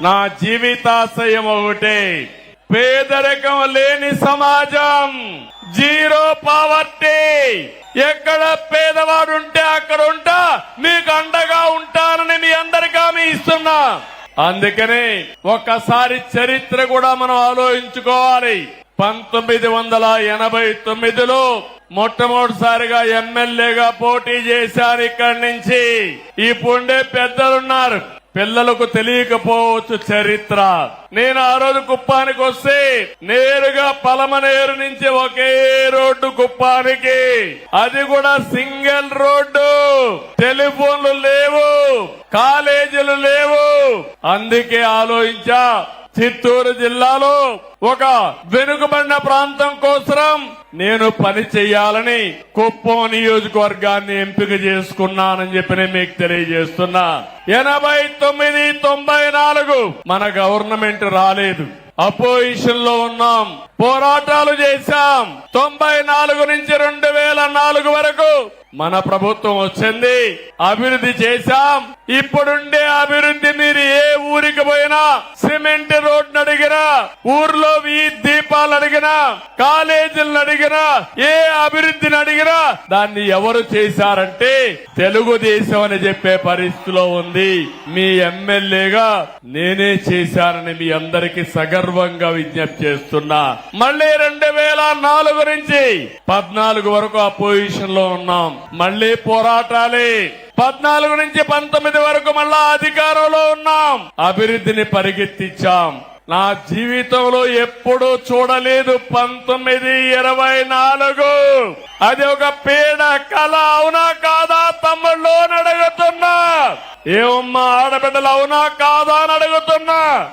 నా జీవితాశయం ఒకటే. పేదరికం లేని సమాజం. Zero poverty. ఎక్కడ పేదవాడు ఉంటే అక్కడ ఉంటా మీకు అండగా ఉంటానని మీ అందరికీ హామీ ఇస్తున్నా. అందుకని ఒక్కసారి చరిత్ర కూడా మనం ఆలోచించుకోవాలి. పంతొమ్మిది వందల ఎనభై తొమ్మిదిలో మొట్టమొదటిసారిగా ఎమ్మెల్యేగా పోటీ చేశారు ఇక్కడి నుంచి. ఇప్పుండే పెద్దలున్నారు. పిల్లలకు తెలియకపోవచ్చు చరిత్ర. నేను ఆ రోజు కుప్పానికి వస్తే నేరుగా పలమనేరు నుంచి ఒకే రోడ్డు కుప్పానికి. అది కూడా సింగిల్ రోడ్డు. టెలిఫోన్లు లేవు కాలేజీలు లేవు. అందుకే ఆలోచించా చిత్తూరు జిల్లాలో ఒక వెనుకబడిన ప్రాంతం కోసం నేను పని చేయాలని కుప్పం నియోజకవర్గాన్ని ఎంపిక చేసుకున్నానని చెప్పి నేను మీకు తెలియజేస్తున్నా. ఎనభై తొమ్మిది తొంభై నాలుగు మన గవర్నమెంట్ రాలేదు. అపోజిషన్లో ఉన్నాం. పోరాటాలు చేశాం. తొంభై నాలుగు నుంచి రెండు వేల నాలుగు వరకు మన ప్రభుత్వం వచ్చింది. అభివృద్ధి చేశాం. ఇప్పుడుండే అభివృద్ధి మీరు ఏ ఊరికి పోయినా సిమెంట్ రోడ్డు అడిగినా ఊర్లో ఈ దీపాలు అడిగినా కాలేజీలను అడిగినా ఏ అభివృద్ధిని అడిగినా దాన్ని ఎవరు చేశారంటే తెలుగుదేశం అని చెప్పే పరిస్థితిలో ఉంది. మీ ఎమ్మెల్యేగా నేనే చేశానని మీ అందరికీ సగర్వంగా విజ్ఞప్తి చేస్తున్నా. మళ్ళీ రెండు వేల నాలుగు నుంచి పద్నాలుగు వరకు అపోజిషన్లో ఉన్నాం. మళ్ళీ పోరాటాలే. పద్నాలుగు నుంచి పంతొమ్మిది వరకు మళ్ళా అధికారంలో ఉన్నాం. అభివృద్ధిని పరిగెత్తించాం. నా జీవితంలో ఎప్పుడూ చూడలేదు పంతొమ్మిది ఇరవై నాలుగు. అది ఒక పీడ కళ అవునా కాదా తమ్ముళ్ళు అని అడుగుతున్నా. ఏమమ్మా ఆడబిడ్డలు అవునా కాదా అని అడుగుతున్నా.